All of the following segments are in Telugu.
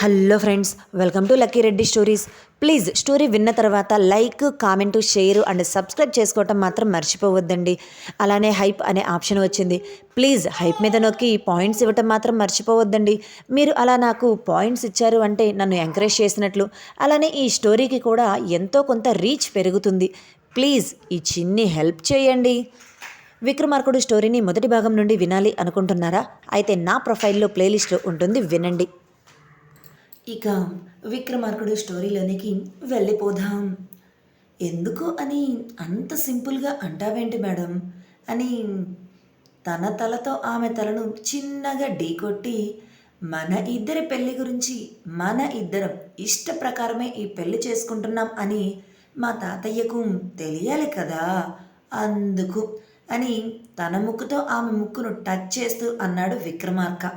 Hello friends welcome to Lucky Reddy stories. Please story విన్న తర్వాత like comment share and subscribe చేసుకోవటం మాత్రం మర్చిపోవద్దండి. అలానే హైప్ అనే ఆప్షన్ వచ్చింది. ప్లీజ్ హైప్ మీద నొక్కి పాయింట్స్ ఇవ్వటం మాత్రం మర్చిపోవద్దండి. మీరు అలా నాకు పాయింట్స్ ఇచ్చారు అంటే నన్ను ఎంకరేజ్ చేసినట్లు. అలానే ఈ స్టోరీకి కూడా ఎంతో కొంత రీచ్ పెరుగుతుంది. ప్లీజ్ ఈ చిన్ని హెల్ప్ చేయండి. విక్రమార్కుడు స్టోరీని మొదటి భాగం నుండి వినాలి అనుకుంటున్నారా? అయితే నా ప్రొఫైల్లో ప్లేలిస్ట్లో ఉంటుంది వినండి. ఇక విక్రమార్కుడు స్టోరీలోనికి వెళ్ళిపోదాం. ఎందుకు అని అంత సింపుల్గా అంటావేంటి మేడం? అని తన తలతో ఆమె తలను చిన్నగా ఢీకొట్టి మన ఇద్దరి పెళ్ళి గురించి మన ఇద్దరం ఇష్ట ప్రకారమే ఈ పెళ్ళి చేసుకుంటున్నాం అని మా తాతయ్యకు తెలియాలి కదా? అందుకు అని తన ముక్కుతో ఆమె ముక్కును టచ్ చేస్తూ అన్నాడు విక్రమార్క.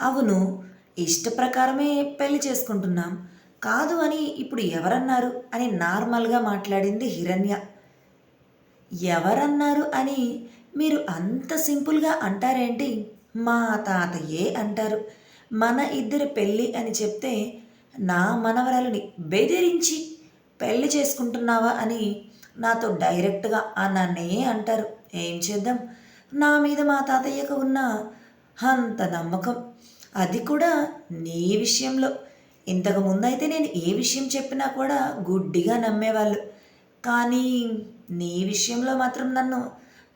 అవును ఇష్ట ప్రకారమే పెళ్ళి చేసుకుంటున్నాం. కాదు అని ఇప్పుడు ఎవరన్నారు అని నార్మల్గా మాట్లాడింది హిరణ్య. ఎవరన్నారు అని మీరు అంత సింపుల్గా అంటారేంటి? మా తాతయ్యే అంటారు. మన ఇద్దరి పెళ్ళి అని చెప్తే నా మనవరాలుని బెదిరించి పెళ్ళి చేసుకుంటున్నావా అని నాతో డైరెక్ట్గా అన్ననే అంటారు. ఏం చేద్దాం? నా మీద మా తాతయ్యకు ఉన్న అంత నమ్మకం అది కూడా నీ విషయంలో. ఇంతకు ముందైతే నేను ఏ విషయం చెప్పినా కూడా గుడ్డిగా నమ్మేవాళ్ళు. కానీ నీ విషయంలో మాత్రం నన్ను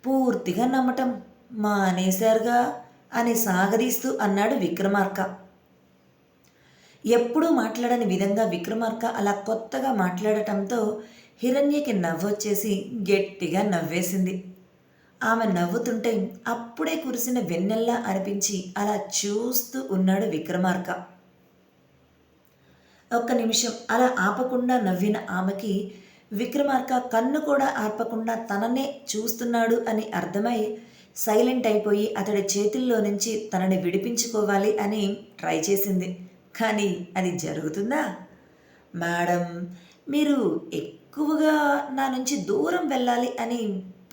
పూర్తిగా నమ్మటం మానేశారుగా అని సాగదీస్తూ అన్నాడు విక్రమార్క. ఎప్పుడూ మాట్లాడని విధంగా విక్రమార్క అలా కొత్తగా మాట్లాడటంతో హిరణ్యకి నవ్వొచ్చేసి గట్టిగా నవ్వేసింది. ఆమె నవ్వుతుంటే అప్పుడే కురిసిన వెన్నెల్లా అనిపించి అలా చూస్తూ ఉన్నాడు విక్రమార్క. ఒక్క నిమిషం అలా ఆపకుండా నవ్విన ఆమెకి విక్రమార్క కన్ను కూడా ఆర్పకుండా తననే చూస్తున్నాడు అని అర్థమై సైలెంట్ అయిపోయి అతడి చేతుల్లో నుంచి తనని విడిపించుకోవాలి అని ట్రై చేసింది. కానీ అది జరుగుతుందా? మేడం మీరు ఎక్కువగా నా నుంచి దూరం వెళ్ళాలి అని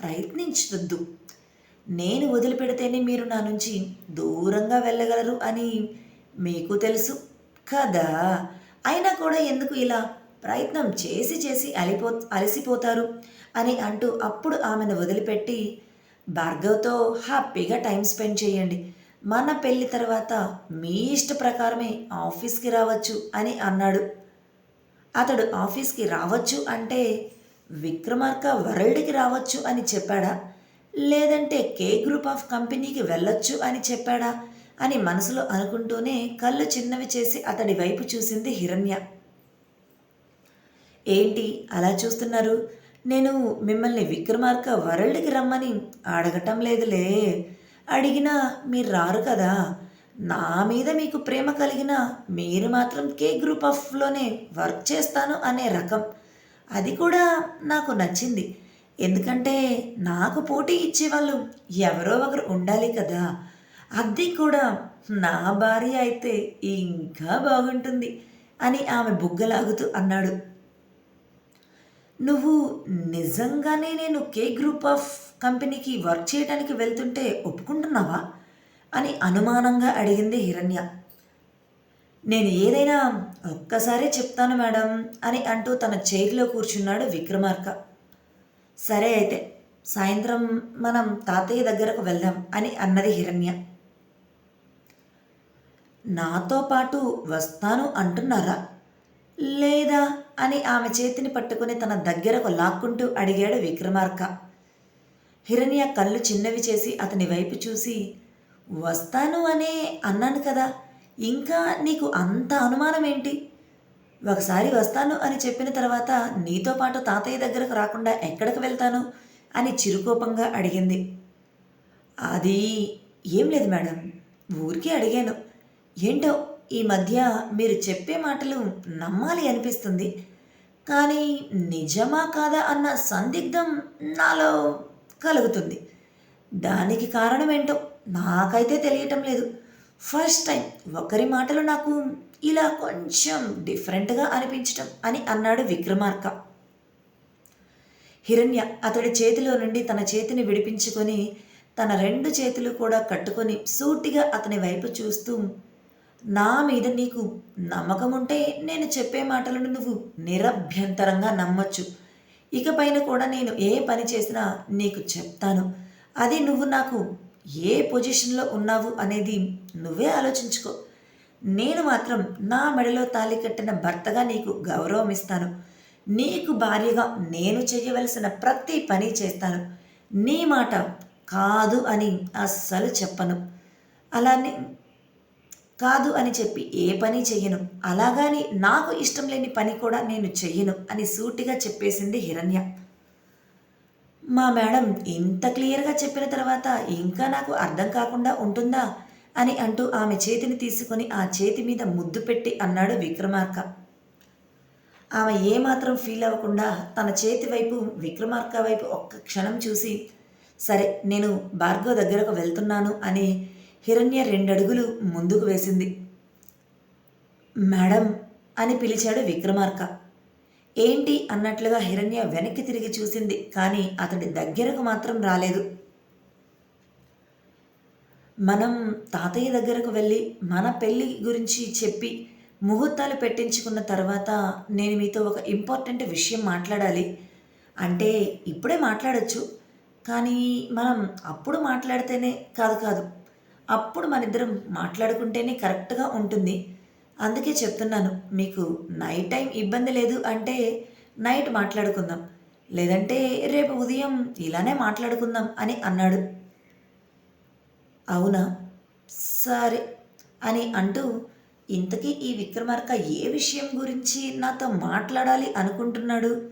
ప్రయత్నించవద్దు నేను వదిలిపెడితేనే మీరు నా నుంచి దూరంగా వెళ్ళగలరు అని మీకు తెలుసు కదా. అయినా కూడా ఎందుకు ఇలా ప్రయత్నం చేసి చేసి అలిపో అలసిపోతారు అని అంటూ అప్పుడు ఆమెను వదిలిపెట్టి భార్గవ్తో హ్యాపీగా టైం స్పెండ్ చేయండి. మన పెళ్ళి తర్వాత మీ ఇష్ట ప్రకారమే ఆఫీస్కి రావచ్చు అని అన్నాడు. అతడు ఆఫీస్కి రావచ్చు అంటే విక్రమార్క వరల్డ్కి రావచ్చు అని చెప్పాడా? లేదంటే కే గ్రూప్ ఆఫ్ కంపెనీకి వెళ్ళొచ్చు అని చెప్పాడా? అని మనసులో అనుకుంటూనే కళ్ళు చిన్నవి చేసి అతడి వైపు చూసింది హిరణ్య. ఏంటి అలా చూస్తున్నారు? నేను మిమ్మల్ని విక్రమార్క వరల్డ్కి రమ్మని అడగటం లేదులే. అడిగినా మీరు రారు కదా. నా మీద మీకు ప్రేమ కలిగిన మీరు మాత్రం కే గ్రూప్ ఆఫ్లోనే వర్క్ చేస్తాను అనే రకం. అది కూడా నాకు నచ్చింది. ఎందుకంటే నాకు పోటీ ఇచ్చేవాళ్ళు ఎవరో ఒకరు ఉండాలి కదా. అది కూడా నా భార్య అయితే ఇంకా బాగుంటుంది అని ఆమె బుగ్గలాగుతూ అన్నాడు. నువ్వు నిజంగానే నేను కే గ్రూప్ ఆఫ్ కంపెనీకి వర్క్ చేయడానికి వెళ్తుంటే ఒప్పుకుంటున్నావా? అని అనుమానంగా అడిగింది హిరణ్య. నేను ఏదైనా ఒక్కసారే చెప్తాను మేడం అని అంటూ తన చైర్లో కూర్చున్నాడు విక్రమార్క. సరే అయితే సాయంత్రం మనం తాతయ్య దగ్గరకు వెళ్దాం అని అన్నది హిరణ్య. నాతో పాటు వస్తాను అంటున్నారా? లేదా? అని ఆమె చేతిని పట్టుకుని తన దగ్గరకు లాక్కుంటూ అడిగాడు విక్రమార్క. హిరణ్య కళ్ళు చిన్నవి చేసి అతని వైపు చూసి వస్తాను అనే అన్నాను కదా ఇంకా నీకు అంత అనుమానం ఏంటి? ఒకసారి వస్తాను అని చెప్పిన తర్వాత నీతో పాటు తాతయ్య దగ్గరకు రాకుండా ఎక్కడికి వెళ్తాను? అని చిరుకోపంగా అడిగింది. అది ఏం లేదు మేడం. ఊరికే అడిగాను. ఏంటో ఈ మధ్య మీరు చెప్పే మాటలు నమ్మాలి అనిపిస్తుంది. కానీ నిజమా కాదా అన్న సందిగ్ధం నాలో కలుగుతుంది. దానికి కారణం ఏంటో నాకైతే తెలియటం లేదు. ఫస్ట్ టైం ఒకరి మాటలు నాకు ఇలా కొంచెం డిఫరెంట్గా అనిపించటం అని అన్నాడు విక్రమార్క. హిరణ్య అతడి చేతిలో నుండి తన చేతిని విడిపించుకొని తన రెండు చేతులు కూడా కట్టుకొని సూటిగా అతని వైపు చూస్తూ నా మీద నీకు నమ్మకం ఉంటే నేను చెప్పే మాటలను నువ్వు నిరభ్యంతరంగా నమ్మొచ్చు. ఇకపైన కూడా నేను ఏ పని చేసినా నీకు చెప్తాను. అది నువ్వు నాకు ఏ పొజిషన్లో ఉన్నావు అనేది నువ్వే ఆలోచించుకో. నేను మాత్రం నా మెడలో తాళి కట్టిన భర్తగా నీకు గౌరవం ఇస్తాను. నీకు భార్యగా నేను చేయవలసిన ప్రతి పని చేస్తాను. నీ మాట కాదు అని అస్సలు చెప్పను. అలానే కాదు అని చెప్పి ఏ పని చెయ్యను. అలాగని నాకు ఇష్టం లేని పని కూడా నేను చెయ్యను అని సూటిగా చెప్పేసింది హిరణ్య. మా మేడం ఇంత క్లియర్గా చెప్పిన తర్వాత ఇంకా నాకు అర్థం కాకుండా ఉంటుందా? అని అంటూ ఆమె చేతిని తీసుకొని ఆ చేతి మీద ముద్దు పెట్టి అన్నాడు విక్రమార్క. ఆమె ఏమాత్రం ఫీల్ అవ్వకుండా తన చేతి వైపు విక్రమార్క వైపు ఒక్క క్షణం చూసి సరే నేను భార్గవ్ దగ్గరకు వెళ్తున్నాను అని హిరణ్య రెండడుగులు ముందుకు వేసింది. మేడం అని పిలిచాడు విక్రమార్క. ఏంటి అన్నట్లుగా హిరణ్య వెనక్కి తిరిగి చూసింది కానీ అతడి దగ్గరకు మాత్రం రాలేదు. మనం తాతయ్య దగ్గరకు వెళ్ళి మన పెళ్ళి గురించి చెప్పి ముహూర్తాలు పెట్టించుకున్న తర్వాత నేను మీతో ఒక ఇంపార్టెంట్ విషయం మాట్లాడాలి. అంటే ఇప్పుడే మాట్లాడచ్చు కానీ మనం అప్పుడు మాట్లాడితేనే కాదు కాదు అప్పుడు మన ఇద్దరం మాట్లాడుకుంటేనే కరెక్ట్గా ఉంటుంది. అందుకే చెప్తున్నాను మీకు నైట్ టైం ఇబ్బంది లేదు అంటే నైట్ మాట్లాడుకుందాం. లేదంటే రేపు ఉదయం ఇలానే మాట్లాడుకుందాం అని అన్నాడు. అవునా? సరే అని అంటూ ఇంతకీ ఈ విక్రమార్క ఏ విషయం గురించి నాతో మాట్లాడాలి అనుకుంటున్నాడు?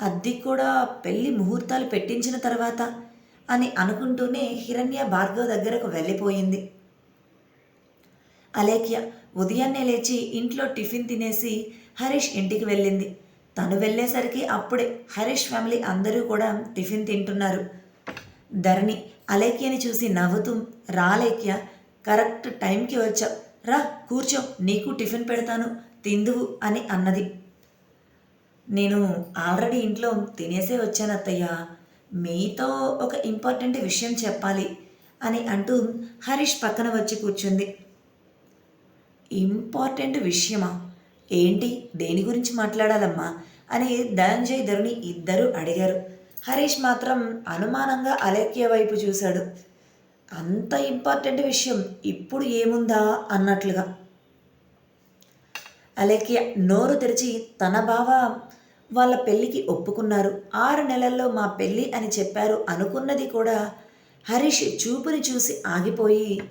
అద్దె కూడా పెళ్ళి ముహూర్తాలు పెట్టించిన తర్వాత అని అనుకుంటూనే హిరణ్య భార్గవ్ దగ్గరకు వెళ్ళిపోయింది. అలేఖ్య ఉదయాన్నే లేచి ఇంట్లో టిఫిన్ తినేసి హరీష్ ఇంటికి వెళ్ళింది. తను వెళ్ళేసరికి అప్పుడే హరీష్ ఫ్యామిలీ అందరూ కూడా టిఫిన్ తింటున్నారు. ధరణి అలేఖ్యని చూసి నవ్వుతూ రాలేఖ్య కరెక్ట్ టైంకి వచ్చా రా కూర్చో నీకు టిఫిన్ పెడతాను తిందువు అని అన్నది. నేను ఆల్రెడీ ఇంట్లో తినేసే వచ్చాను అత్తయ్య. మీతో ఒక ఇంపార్టెంట్ విషయం చెప్పాలి అని అంటూ హరీష్ పక్కన వచ్చి కూర్చుంది. ఇంపార్టెంట్ విషయమా? ఏంటి దేని గురించి మాట్లాడాలమ్మా? అని ధనంజయ్ ధరుని ఇద్దరు అడిగారు. హరీష్ మాత్రం అనుమానంగా అలేఖ్య వైపు చూశాడు. అంత ఇంపార్టెంట్ విషయం ఇప్పుడు ఏముందా అన్నట్లుగా. అలేఖ్య నోరు తెరిచి తన బావ వాళ్ళ పెళ్ళికి ఒప్పుకున్నారు. ఆరు నెలల్లో మా పెళ్ళి అని చెప్పారు అనుకున్నది కూడా హరీష్ చూపుని చూసి ఆగిపోయి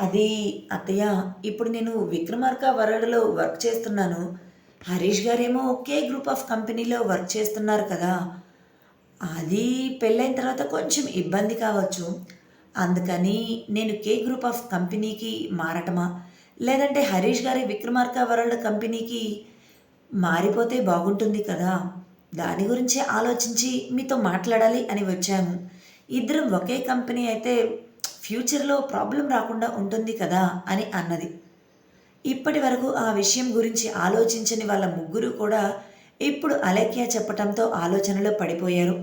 అది అత్తయ్య ఇప్పుడు నేను విక్రమార్క వరల్డ్లో వర్క్ చేస్తున్నాను. హరీష్ గారేమో ఒకే గ్రూప్ ఆఫ్ కంపెనీలో వర్క్ చేస్తున్నారు కదా. అది పెళ్ళైన తర్వాత కొంచెం ఇబ్బంది కావచ్చు. అందుకని నేను కే గ్రూప్ ఆఫ్ కంపెనీకి మారటమా? లేదంటే హరీష్ గారి విక్రమార్క వరల్డ్ కంపెనీకి మారిపోతే బాగుంటుంది కదా. దాని గురించే ఆలోచించి మీతో మాట్లాడాలి అని వచ్చాము. ఇద్దరం ఒకే కంపెనీ అయితే ఫ్యూచర్లో ప్రాబ్లం రాకుండా ఉంటుంది కదా అని అన్నది. ఇప్పటి వరకు ఆ విషయం గురించి ఆలోచించని వాళ్ళ ముగ్గురు కూడా ఇప్పుడు అలేఖ్య చెప్పటంతో ఆలోచనలో పడిపోయారు.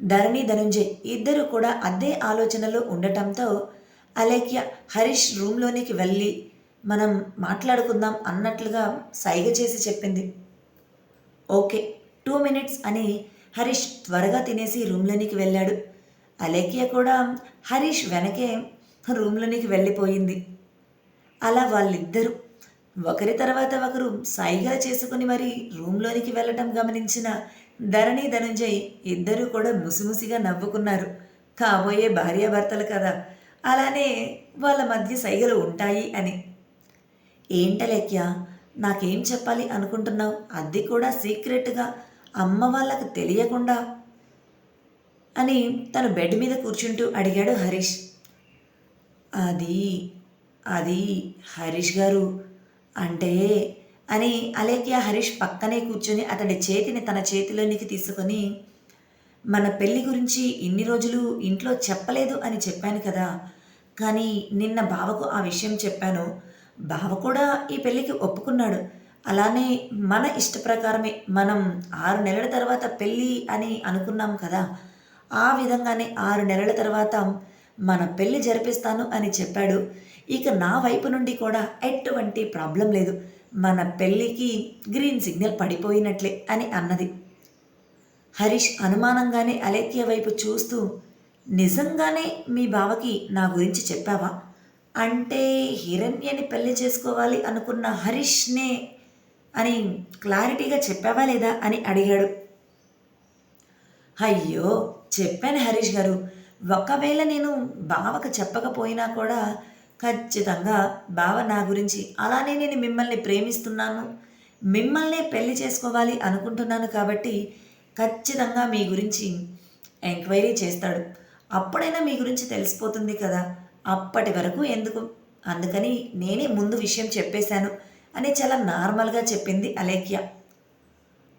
ధరణి ధనుంజయ్ ఇద్దరు కూడా అదే ఆలోచనలో ఉండటంతో అలేఖ్య హరీష్ రూమ్లోనికి వెళ్ళి మనం మాట్లాడుకుందాం అన్నట్లుగా సైగ చేసి చెప్పింది. ఓకే టూ మినిట్స్ అని హరీష్ త్వరగా తినేసి రూమ్లోనికి వెళ్ళాడు. అలేఖ్య కూడా హరీష్ వెనకే రూమ్లోనికి వెళ్ళిపోయింది. అలా వాళ్ళిద్దరూ ఒకరి తర్వాత ఒకరు సైగా చేసుకుని మరి రూమ్లోనికి వెళ్ళటం గమనించిన ధరణి ధనుంజయ్ ఇద్దరూ కూడా ముసిముసిగా నవ్వుకున్నారు. కాబోయే భార్యాభర్తలు కదా అలానే వాళ్ళ మధ్య సైగలు ఉంటాయి అని. ఏంటలేఖ్య నాకేం చెప్పాలి అనుకుంటున్నావు? అది కూడా సీక్రెట్గా అమ్మ వాళ్ళకు తెలియకుండా అని తను బెడ్ మీద కూర్చుంటూ అడిగాడు హరీష్. అది అది హరీష్ గారు అంటే? అని అలేఖ్య హరీష్ పక్కనే కూర్చొని అతడి చేతిని తన చేతిలోనికి తీసుకొని మన పెళ్ళి గురించి ఇన్ని రోజులు ఇంట్లో చెప్పలేదు అని చెప్పాను కదా కానీ నిన్న బావకు ఆ విషయం చెప్పాను. బావ కూడా ఈ పెళ్ళికి ఒప్పుకున్నాడు. అలానే మన ఇష్ట ప్రకారమే మనం ఆరు నెలల తర్వాత పెళ్ళి అని అనుకున్నాం కదా ఆ విధంగానే ఆరు నెలల తర్వాత మన పెళ్ళి జరిపిస్తాను అని చెప్పాడు. ఇక నా వైపు నుండి కూడా ఎటువంటి ప్రాబ్లం లేదు. మన పెళ్ళికి గ్రీన్ సిగ్నల్ పడిపోయినట్లే అని అన్నది. హరీష్ అనుమానంగానే అలేఖ్య వైపు చూస్తూ నిజంగానే మీ బావకి నా గురించి చెప్పావా? అంటే హిరణ్యని పెళ్ళి చేసుకోవాలి అనుకున్న హరీష్నే అని క్లారిటీగా చెప్పావా లేదా? అని అడిగాడు. అయ్యో చెప్పాను హరీష్ గారు. ఒకవేళ నేను బావకు చెప్పకపోయినా కూడా ఖచ్చితంగా బావ నా గురించి అలానే నేను మిమ్మల్ని ప్రేమిస్తున్నాను. మిమ్మల్నే పెళ్ళి చేసుకోవాలి అనుకుంటున్నాను కాబట్టి ఖచ్చితంగా మీ గురించి ఎంక్వైరీ చేస్తాడు. అప్పుడైనా మీ గురించి తెలిసిపోతుంది కదా. అప్పటి వరకు ఎందుకు? అందుకని నేనే ముందు విషయం చెప్పేశాను అని చాలా నార్మల్గా చెప్పింది అలేఖ్య.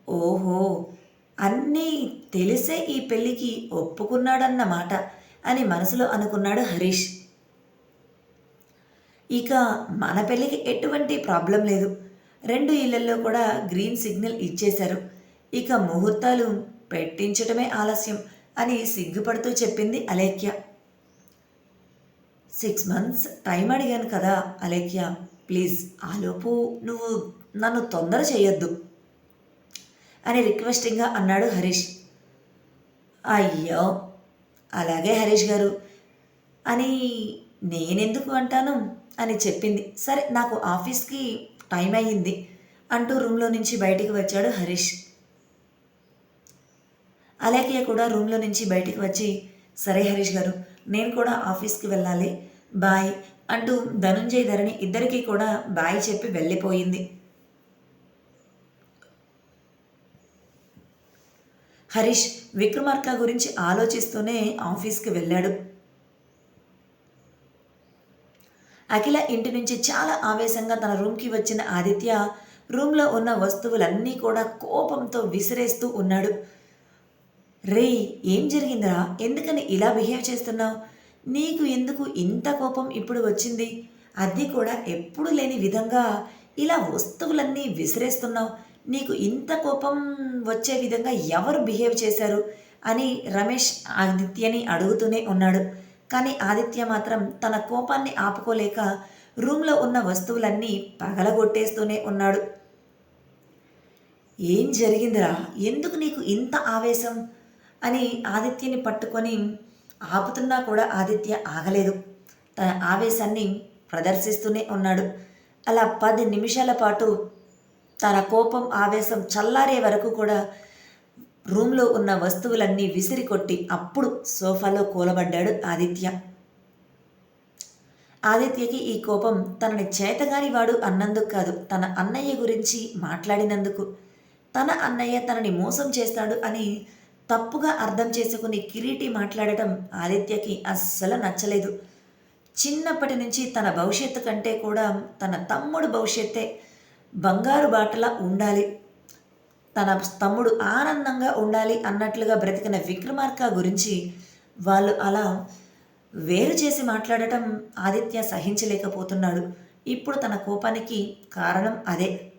ఓహో! అన్నీ తెలిసే ఈ పెళ్ళికి ఒప్పుకున్నాడన్నమాట అని మనసులో అనుకున్నాడు హరీష్. ఇక మన పెళ్ళికి ఎటువంటి ప్రాబ్లం లేదు. రెండు ఇళ్ళలో కూడా గ్రీన్ సిగ్నల్ ఇచ్చేశారు. ఇక ముహూర్తాలు పెట్టించటమే ఆలస్యం అని సిగ్గుపడుతూ చెప్పింది అలేఖ్య. సిక్స్ మంత్స్ టైం అడిగాను కదా అలేఖ్య ప్లీజ్ ఆలోపు నువ్వు నన్ను తొందర చేయొద్దు. అని రిక్వెస్టింగ్గా అన్నాడు హరీష్. అయ్యో అలాగే హరీష్ గారు. అని నేనెందుకు అంటాను? అని చెప్పింది. సరే నాకు ఆఫీస్కి టైం అయ్యింది అంటూ రూమ్లో నుంచి బయటికి వచ్చాడు హరీష్. అలాగే కూడా రూమ్లో నుంచి బయటికి వచ్చి సరే హరీష్ గారు నేను కూడా ఆఫీస్కి వెళ్ళాలి బాయ్ అంటూ ధనుంజయ్ ధరణి ఇద్దరికీ కూడా బాయ్ చెప్పి వెళ్ళిపోయింది. హరీష్ విక్రమార్క గురించి ఆలోచిస్తూనే ఆఫీస్కి వెళ్ళాడు. అఖిల ఇంటి నుంచి చాలా ఆవేశంగా తన రూమ్కి వచ్చిన ఆదిత్య రూమ్లో ఉన్న వస్తువులన్నీ కూడా కోపంతో విసిరేస్తూ ఉన్నాడు. రే ఏం జరిగిందిరా? ఎందుకని ఇలా బిహేవ్ చేస్తున్నావు? నీకు ఎందుకు ఇంత కోపం ఇప్పుడు వచ్చింది? అది కూడా ఎప్పుడు లేని విధంగా ఇలా వస్తువులన్నీ విసిరేస్తున్నావు? నీకు ఇంత కోపం వచ్చే విధంగా ఎవరు బిహేవ్ చేశారు అని రమేష్ ఆదిత్యని అడుగుతూనే ఉన్నాడు. కానీ ఆదిత్య మాత్రం తన కోపాన్ని ఆపుకోలేక రూమ్లో ఉన్న వస్తువులన్నీ పగలగొట్టేస్తూనే ఉన్నాడు. ఏం జరిగిందిరా? ఎందుకు నీకు ఇంత ఆవేశం? అని ఆదిత్యని పట్టుకొని ఆపుతున్నా కూడా ఆదిత్య ఆగలేదు. తన ఆవేశాన్ని ప్రదర్శిస్తూనే ఉన్నాడు. అలా పది నిమిషాల పాటు తన కోపం ఆవేశం చల్లారే వరకు కూడా రూమ్లో ఉన్న వస్తువులన్నీ విసిరి కొట్టి అప్పుడు సోఫాలో కూలబడ్డాడు ఆదిత్య. ఆదిత్యకి ఈ కోపం తనని చేతగాని వాడు అన్నందుకు కాదు తన అన్నయ్య గురించి మాట్లాడినందుకు. తన అన్నయ్య తనని మోసం చేస్తాడు అని తప్పుగా అర్థం చేసుకుని కిరీటి మాట్లాడటం ఆదిత్యకి అస్సలు నచ్చలేదు. చిన్నప్పటి నుంచి తన భవిష్యత్తు కంటే కూడా తన తమ్ముడు భవిష్యత్తే బంగారు బాటలా ఉండాలి. తన తమ్ముడు ఆనందంగా ఉండాలి అన్నట్లుగా బ్రతికిన విక్రమార్క గురించి వాళ్ళు అలా వేరు చేసి మాట్లాడటం ఆదిత్య సహించలేకపోతున్నాడు. ఇప్పుడు తన కోపానికి కారణం అదే.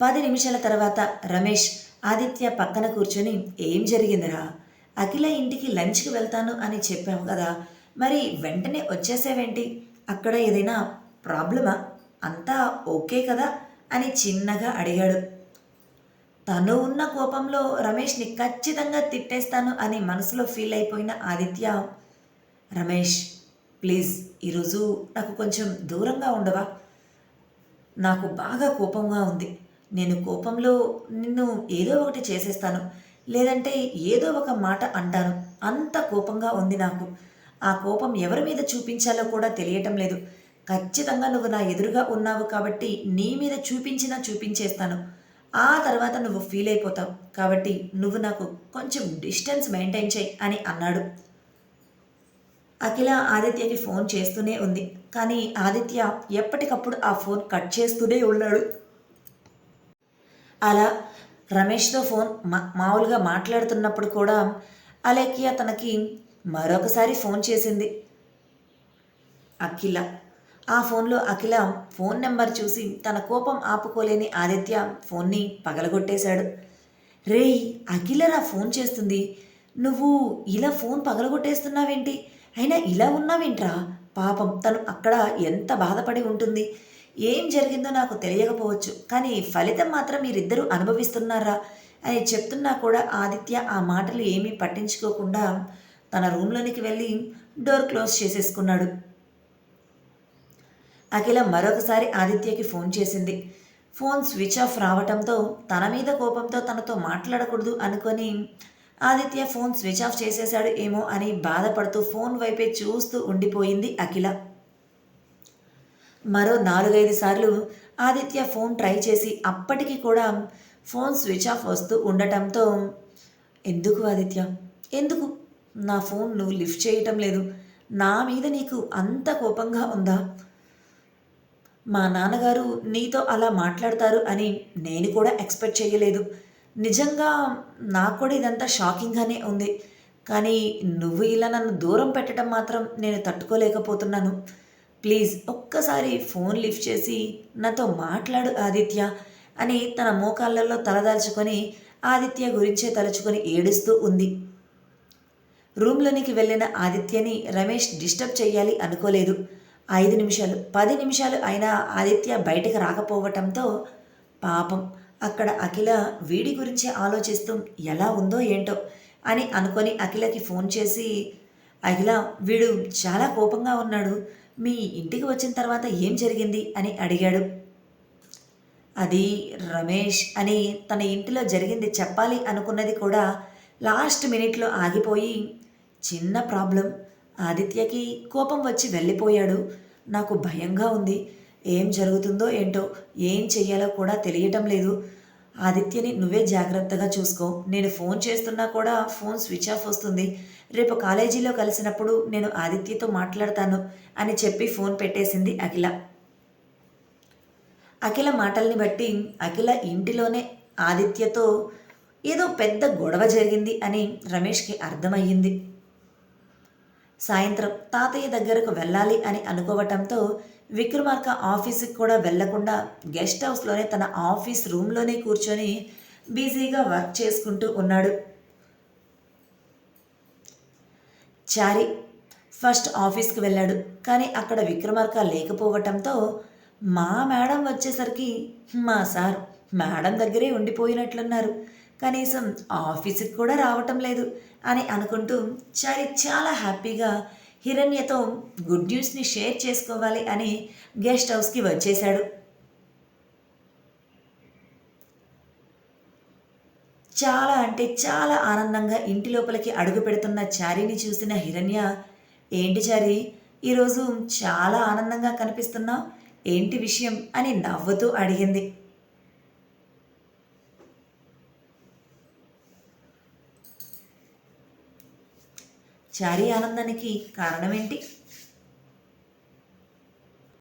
పది నిమిషాల తర్వాత రమేష్ ఆదిత్య పక్కన కూర్చొని ఏం జరిగిందిరా? అఖిల ఇంటికి లంచ్కి వెళ్తాను అని చెప్పాము కదా మరి వెంటనే వచ్చేసేవేంటి? అక్కడ ఏదైనా ప్రాబ్లమా? అంతా ఓకే కదా? అని చిన్నగా అడిగాడు. తను ఉన్న కోపంలో రమేష్ని ఖచ్చితంగా తిట్టేస్తాను అని మనసులో ఫీల్ అయిపోయిన ఆదిత్య రమేష్ ప్లీజ్ ఈరోజు నాకు కొంచెం దూరంగా ఉండవా? నాకు బాగా కోపంగా ఉంది. నేను కోపంలో నిన్ను ఏదో ఒకటి చేసేస్తాను. లేదంటే ఏదో ఒక మాట అంటాను. అంత కోపంగా ఉంది నాకు. ఆ కోపం ఎవరి మీద చూపించాలో కూడా తెలియటం లేదు. ఖచ్చితంగా నువ్వు నా ఎదురుగా ఉన్నావు కాబట్టి నీ మీద చూపించినా చూపించేస్తాను. ఆ తర్వాత నువ్వు ఫీల్ అయిపోతావు. కాబట్టి నువ్వు నాకు కొంచెం డిస్టెన్స్ మెయింటైన్ చేయి అని అన్నాడు. అఖిల ఆదిత్యకి ఫోన్ చేస్తూనే ఉంది. కానీ ఆదిత్య ఎప్పటికప్పుడు ఆ ఫోన్ కట్ చేస్తూనే ఉన్నాడు. అలా రమేష్తో ఫోన్ మా మామూలుగా మాట్లాడుతున్నప్పుడు కూడా అలేఖ్య తనకి మరొకసారి ఫోన్ చేసింది. అఖిల ఆ ఫోన్లో అఖిల ఫోన్ నెంబర్ చూసి తన కోపం ఆపుకోలేని ఆదిత్య ఫోన్ని పగలగొట్టేశాడు. రేయ్ అఖిలరా ఫోన్ చేస్తుంది. నువ్వు ఇలా ఫోన్ పగలగొట్టేస్తున్నావేంటి? అయినా ఇలా ఉన్నావేంట్రా? పాపం తను అక్కడ ఎంత బాధపడి ఉంటుంది. ఏం జరిగిందో నాకు తెలియకపోవచ్చు. కానీ ఫలితం మాత్రం మీరిద్దరూ అనుభవిస్తున్నారా? అని చెప్తున్నా కూడా ఆదిత్య ఆ మాటలు ఏమీ పట్టించుకోకుండా తన రూమ్లోనికి వెళ్ళి డోర్ క్లోజ్ చేసేసుకున్నాడు. అఖిల మరొకసారి ఆదిత్యకి ఫోన్ చేసింది. ఫోన్ స్విచ్ ఆఫ్ రావటంతో తన మీద కోపంతో తనతో మాట్లాడకూడదు అనుకొని ఆదిత్య ఫోన్ స్విచ్ ఆఫ్ చేసేశాడు ఏమో అని బాధపడుతూ ఫోన్ వైపే చూస్తూ ఉండిపోయింది అఖిల. మరో నాలుగైదు సార్లు ఆదిత్య ఫోన్ ట్రై చేసి అప్పటికి కూడా ఫోన్ స్విచ్ ఆఫ్ వస్తూ ఉండటంతో ఎందుకు ఆదిత్య? ఎందుకు? నా ఫోన్ నువ్వు లిఫ్ట్ చేయటం లేదు. నా మీద నీకు అంత కోపంగా ఉందా? మా నాన్నగారు నీతో అలా మాట్లాడతారు అని నేను కూడా ఎక్స్పెక్ట్ చేయలేదు. నిజంగా నాకు కూడా ఇదంతా షాకింగ్గానే ఉంది. కానీ నువ్వు ఇలా నన్ను దూరం పెట్టడం మాత్రం నేను తట్టుకోలేకపోతున్నాను. ప్లీజ్ ఒక్కసారి ఫోన్ లిఫ్ట్ చేసి నాతో మాట్లాడు ఆదిత్య అని తన మోకాళ్ళల్లో తలదాల్చుకొని ఆదిత్య గురించే తలుచుకొని ఏడుస్తూ ఉంది. రూమ్లోనికి వెళ్ళిన ఆదిత్యని రమేష్ డిస్టర్బ్ చేయాలి అనుకోలేదు. ఐదు నిమిషాలు పది నిమిషాలు అయినా ఆదిత్య బయటకు రాకపోవటంతో పాపం అక్కడ అఖిల వీడి గురించి ఆలోచిస్తూ ఎలా ఉందో ఏంటో అని అనుకొని అఖిలకి ఫోన్ చేసి అఖిల వీడు చాలా కోపంగా ఉన్నాడు. మీ ఇంటికి వచ్చిన తర్వాత ఏం జరిగింది? అని అడిగాడు. అది రమేష్ అని తన ఇంటిలో జరిగింది చెప్పాలి అనుకున్నది కూడా లాస్ట్ మినిట్లో ఆగిపోయి చిన్న ప్రాబ్లం. ఆదిత్యకి కోపం వచ్చి వెళ్ళిపోయాడు. నాకు భయంగా ఉంది. ఏం జరుగుతుందో ఏంటో ఏం చెయ్యాలో కూడా తెలియటం లేదు. ఆదిత్యని నువ్వే జాగ్రత్తగా చూసుకో. నేను ఫోన్ చేస్తున్నా కూడా ఫోన్ స్విచ్ ఆఫ్ వస్తుంది. రేపు కాలేజీలో కలిసినప్పుడు నేను ఆదిత్యతో మాట్లాడతాను అని చెప్పి ఫోన్ పెట్టేసింది అఖిల. అఖిల మాటల్ని బట్టి అఖిల ఇంటిలోనే ఆదిత్యతో ఏదో పెద్ద గొడవ జరిగింది అని రమేష్కి అర్థమయ్యింది. సాయంత్రం తాతయ్య దగ్గరకు వెళ్ళాలి అని అనుకోవటంతో విక్రమార్క ఆఫీస్కి కూడా వెళ్ళకుండా గెస్ట్ హౌస్లోనే తన ఆఫీస్ రూమ్లోనే కూర్చొని బిజీగా వర్క్ చేసుకుంటూ ఉన్నాడు. చారి ఫస్ట్ ఆఫీస్కి వెళ్ళాడు కానీ అక్కడ విక్రమార్క లేకపోవటంతో మా మేడం వచ్చేసరికి మా సార్ మేడం దగ్గరే ఉండిపోయినట్లున్నారు. కనీసం ఆఫీస్కి కూడా రావటం లేదు. అని అనుకుంటూ చారి చాలా హ్యాపీగా హిరణ్యతో గుడ్ న్యూస్ని షేర్ చేసుకోవాలి అని గెస్ట్ హౌస్కి వచ్చేశాడు. చాలా అంటే చాలా ఆనందంగా ఇంటి లోపలికి అడుగు పెడుతున్న చారిని చూసిన హిరణ్య ఏంటి చారి ఈరోజు చాలా ఆనందంగా కనిపిస్తున్నావు ఏంటి విషయం? అని నవ్వుతూ అడిగింది. చారి ఆనందానికి కారణమేంటి?